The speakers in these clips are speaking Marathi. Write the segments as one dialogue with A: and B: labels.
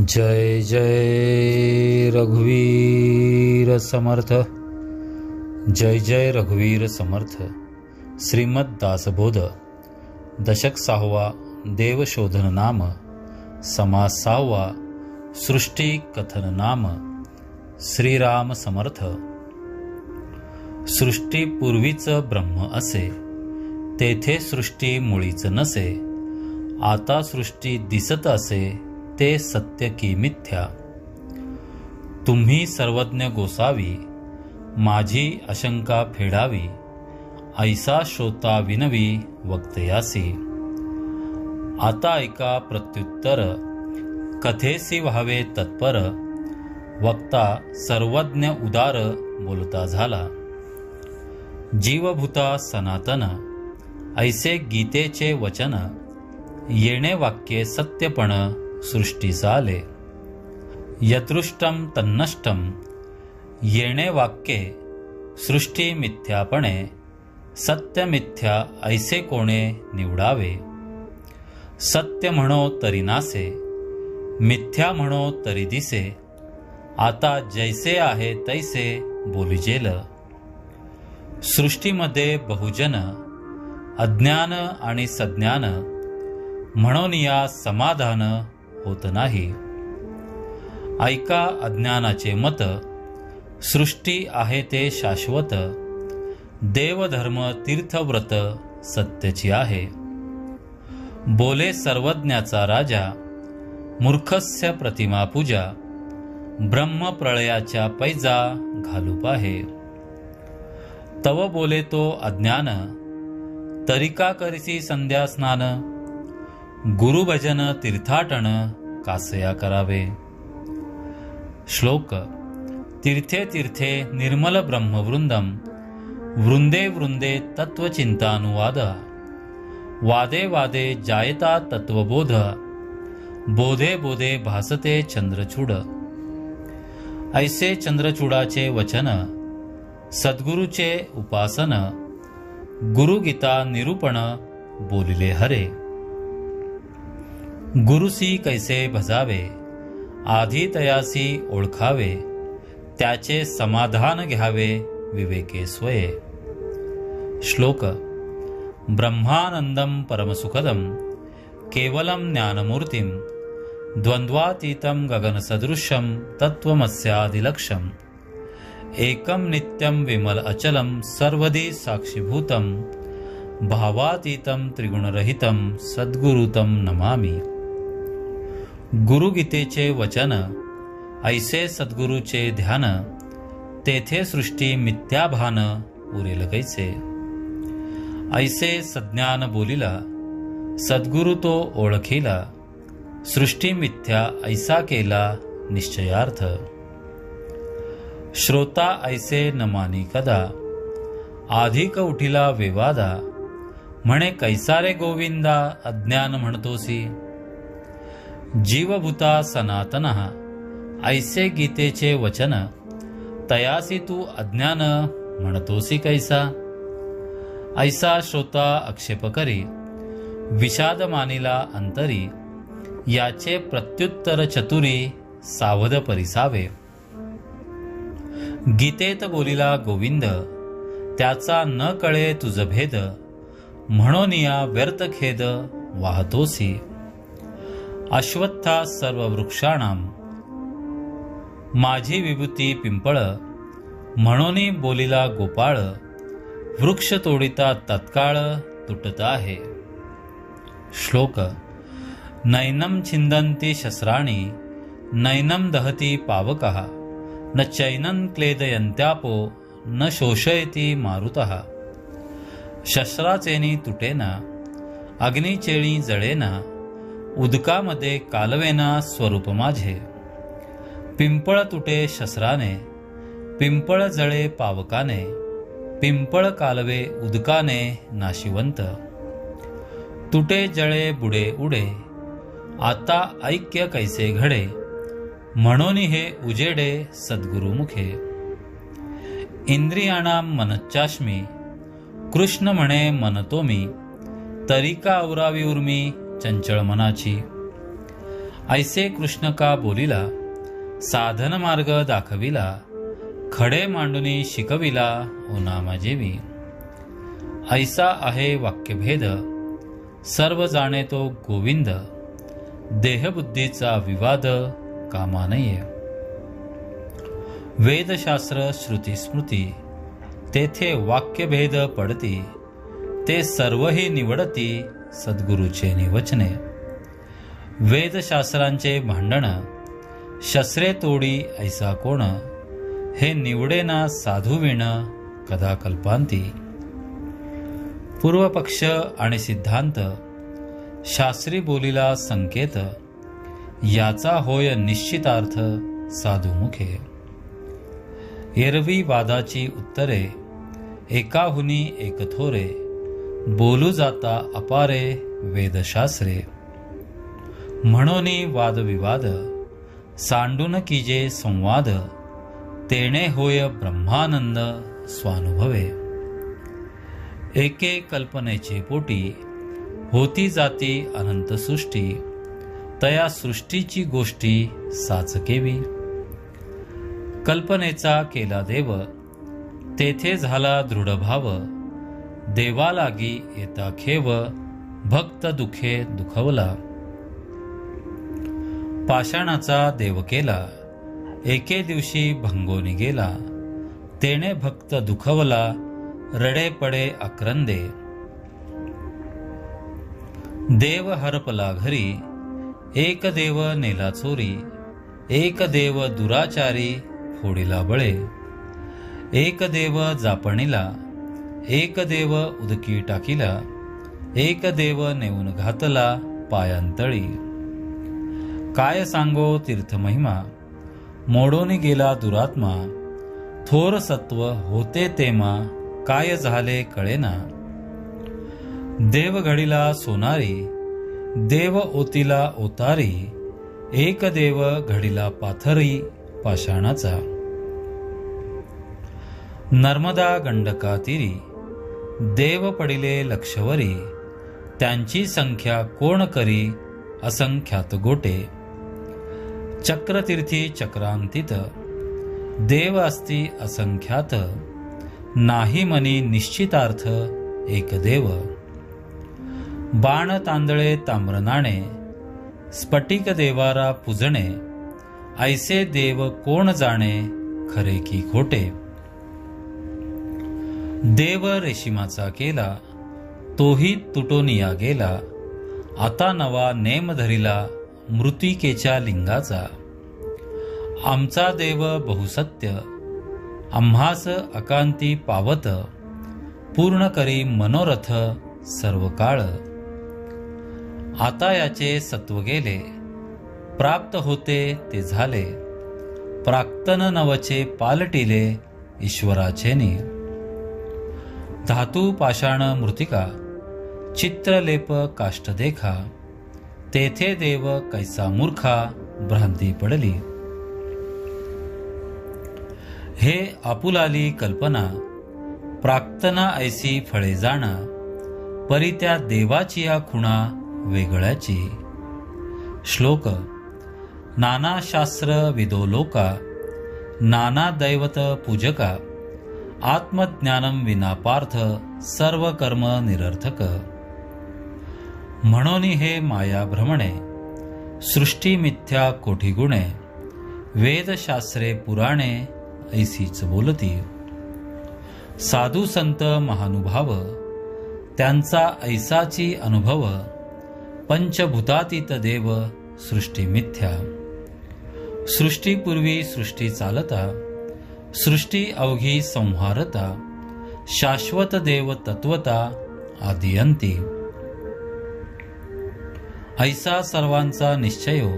A: जय जय रघुवीर समर्थ। जय जय रघुवीर समर्थ। श्रीमद दासबोध। दशक सहावा देवशोधन नाम। समास सहावा सृष्टी कथन नाम। श्रीराम समर्थ। सृष्टी पूर्वीचं ब्रह्म असे। तेथे सृष्टी मुळीच नसे। आता सृष्टी दिसत असे। ते सत्य की मिथ्या? तुम्ही सर्वज्ञ गोसावी माझी आशंका फेडावी ऐसा श्रोता विनवी वक्तयासी। आता ऐका प्रत्युत्तर कथेसी व्हावे तत्पर वक्ता सर्वज्ञ उदार बोलता झाला। जीवभूता सनातन ऐसे गीतेचे वचन येणे वाक्ये सत्यपण सृष्टीचा आले यदृष्टम तन्नष्टम येणे वाक्ये सृष्टी मिथ्यापणे सत्य मिथ्या ऐसे कोणे निवडावे। सत्य म्हणो तरी नासे मिथ्या म्हणो तरी दिसे आता जैसे आहे तैसे बोलिजेल सृष्टीमध्ये बहुजन अज्ञान आणि सज्ञान म्हणून या समाधान होत नाही. ऐका अज्ञानाचे मत. सृष्टी आहे ते शाश्वत. देवधर्म तीर्थव्रत सत्यची आहे. बोले सर्वज्ञाचा राजा मूर्खस्य प्रतिमा पूजा ब्रह्मप्रळयाच्या पैजा घालूप आहे. तव बोले तो अज्ञान तरिका करिसी संध्या स्नान गुरुभजन तीर्थाटन कासया करावे. श्लोक तीर्थे तीर्थे निर्मल ब्रह्मवृंदम वृंदे वृंदे तत्वचिंतानुवाद वादे वादे जायता तत्वबोध बोधे बोधे भासते चंद्रचूड. ऐसे चंद्रचूडाचे वचन सद्गुरूचे उपासन गुरुगीता निरूपण बोलिले हरे. गुरुसी कैसे भजावे आधी तयासी ओळखावे त्याचे समाधान घ्यावे विवेके स्वये. श्लोक ब्रह्मानंदम परमसुखदम केवलम ज्ञानमूर्तीम द्वंद्वातीतम गगनसदृशं तत्त्वमस्यादिलक्ष्यम् एकं नित्यं विमल अचलं सर्वदी साक्षीभूतं भावातीतं त्रिगुणरहितं सद्गुरुतं नमामि. गुरुगीतेचे वचन ऐसे सद्गुरूचे ध्यान तेथे सृष्टी मिथ्याभान उरेल कैसे? ऐसे सज्ञान बोलिला सद्गुरु तो ओळखिला सृष्टी मिथ्या ऐसा केला निश्चयार्थ. श्रोता ऐसे न मानी कदा आधिक उठिला विवादा म्हणे कैसारे गोविंदा अज्ञान म्हणतोसी? जीवभूता सनातन। ऐसे गीतेचे वचन तयासी तू अज्ञान म्हणतोसी कैसा? ऐसा श्रोता आक्षेप करी विषाद मानिला अंतरी याचे प्रत्युत्तर चतुरी सावध परिसावे। गीतेत बोलिला गोविंद त्याचा न कळे तुझ भेद म्हणून या व्यर्थ खेद वाहतोसी। अश्वत्था सर्व वृक्षाणाम माझी विभूती पिंपळ म्हणून बोलिला गोपाळ वृक्ष तोडिता तत्काळ तुटत आहे. श्लोक नैनम छिंदन्ति शस्त्राणि नैनम दहती पावकः न चैनं क्लेदयंत्यापो न शोषयती मारुतः. शस्त्राचेनी तुटेना अग्निचेणी जळेना उदकामध्ये कालवेना स्वरूप माझे. पिंपळ तुटे शस्त्राने पिंपळ जळे पावकाने पिंपळ कालवे उदकाने नाशिवंत. तुटे जळे बुडे उडे आता ऐक्य कैसे घडे म्हणून हे उजेडे सद्गुरुमुखे. इंद्रियाणां मनच्चाश्मी कृष्ण म्हणे मनतो मी तरी औरावी उर्मी चंचळ मनाची. ऐसे कृष्ण का बोलिला साधन मार्ग दाखविला खडे मांडुनी शिकविला ओ नामा ऐसा आहे वाक्यभेद सर्व जाणे तो गोविंद देहबुद्धीचा विवाद कामा नये वेदशास्त्र श्रुती स्मृती तेथे वाक्यभेद पडती ते सर्वही निवडती सद्गुरूचे निवचने. वेदशास्त्रांचे भांडण. शस्त्रे तोडी ऐसा कोण? हे निवडेना साधू विण कदा कल्पांती. पूर्वपक्ष आणि सिद्धांत. शास्त्री बोलीला संकेत. याचा होय निश्चितार्थ साधुमुखे. एरवी वादाची उत्तरे एकाहुनी एक थोरे. बोलू जाता अपारे वेदशास्त्रे. म्हणून वादविवाद सांडून कीजे संवाद तेणे होय ब्रह्मानंद स्वानुभवे. एके कल्पनेचे पोटी होती जाती अनंत सृष्टी तया सृष्टीची गोष्टी साचकेवी कल्पनेचा केला देव तेथे झाला दृढभाव देवालागी येता खेव भक्त दुखे दुखवला. पाषाणाचा देव केला एके दिवशी भंगोनी गेला तेने भक्त दुखवला रडे पडे अक्रंदे देव हरपला घरी एक देव नेला चोरी एक देव दुराचारी फोडीला बळे. एक देव जापणीला एक देव उदकी टाकीला एक देव नेऊन घातला पायांतळी काय सांगो तीर्थमहिमा मोडून गेला दुरात्मा थोर सत्व होते तेमा काय झाले कळेना देव घडीला सोनारी देव ओतीला ओतारी एक देव घडीला पाथरी पाषाणाचा नर्मदा गंडका तिरी देव पडिले लक्षवरी त्यांची संख्या कोण करी असंख्यात गोटे. चक्रतीर्थी चक्रांतित देव असती असंख्यात नाही मनी निश्चितार्थ एक देव. बाण तांदळे ताम्रनाणे स्फटिक देवारा पूजणे ऐसे देव कोण जाणे खरे की खोटे. देव रेशिमाचा केला तोही तुटोनिया गेला. आता नवा नेम धरिला मृतिकेच्या लिंगाचा. आमचा देव बहुसत्य आम्हास अकांती पावत पूर्ण करी मनोरथ सर्व काळ आता याचे सत्व गेले प्राप्त होते ते झाले. प्राक्तन नवचे पालटिले ईश्वराचे नी धातू पाषाण मृतिका चित्रलेप काष्ट देखा तेथे देव कैसा मूर्खा भ्रांती पडली. हे आपुलाली कल्पना प्राक्तना ऐसी फळे जाणा परी त्या देवाची या खुणा वेगळ्याची. श्लोक नाना शास्त्र विदो लोका नाना दैवत पूजका आत्मज्ञानम विनापार्थ सर्व कर्म निरर्थक. म्हणून हे माया भ्रमणे सृष्टी मिथ्या कोठी गुणे वेदशास्त्रे पुराणे ऐसीच बोलती. साधू संत महानुभाव त्यांचा ऐसाची अनुभव पंचभूतातीत देव सृष्टी मिथ्या. सृष्टीपूर्वी सृष्टी चालता सृष्टी अवघी संहारता शाश्वत देव तत्वता आदियंती। ऐसा सर्वांचा निश्चयो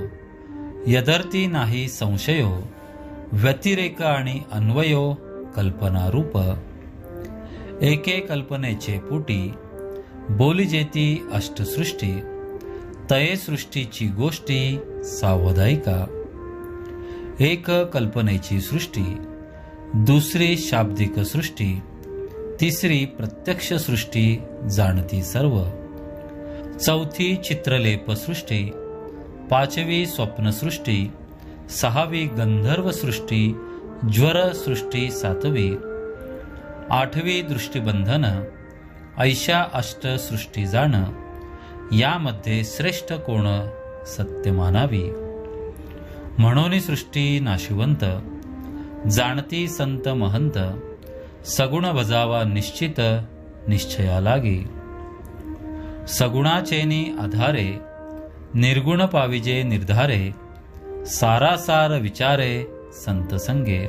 A: यदर्थी नाही संशयो व्यतिरेक आणि अन्वयो कल्पनारूप। एके कल्पनेचे पुटी बोली जेती अष्टसृष्टी तये सृष्टीची गोष्टी सावधायिका। एक कल्पनेची सृष्टी दुसरी शाब्दिक सृष्टी तिसरी प्रत्यक्ष सृष्टी जाणती सर्व. चौथी चित्रलेप सृष्टी पाचवी स्वप्नसृष्टी सहावी गंधर्वसृष्टी ज्वरसृष्टी सातवी. आठवी दृष्टिबंधन ऐशा अष्टसृष्टी जाण यामध्ये श्रेष्ठ कोण सत्य मानावी म्हणून सृष्टी नाशिवंत जाणती संत महंत सगुण बजावा निश्चित निश्चया लागी. सगुणाचेनी आधारे निर्गुण पाविजे निर्धारे सारासार विचारे संत संगे.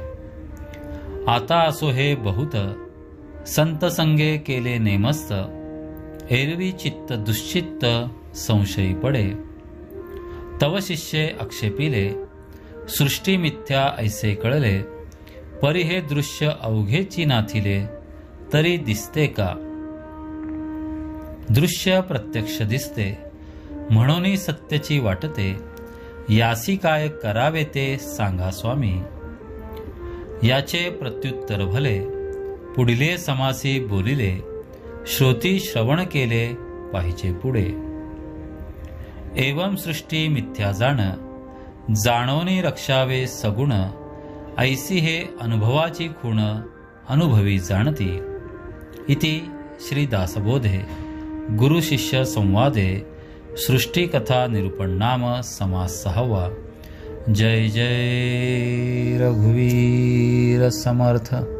A: आता असो हे बहुत संत संगे केले नेमस्त एरवी चित्त दुश्चित्त संशयी पडे. तव शिष्ये आक्षेपिले सृष्टी मिथ्या ऐसे कळले परी हे दृश्य अवघेची नाथिले तरी दिसते का? दृश्य प्रत्यक्ष दिसते म्हणून सत्यची वाटते. यासी काय करावे ते सांगा स्वामी. याचे प्रत्युत्तर भले पुढिले समासी बोलिले श्रोती श्रवण केले पाहिजे पुढे. एवं सृष्टी मिथ्या जाण जाणवणी रक्षावे सगुण ऐसी हे अनुभवाची खूण अनुभवी जाणती। इति श्रीदासबोधे गुरुशिष्यसंवादे संवादे सृष्टिकथा निरूपणनाम समास सहावा। जय जय रघुवीर समर्थ।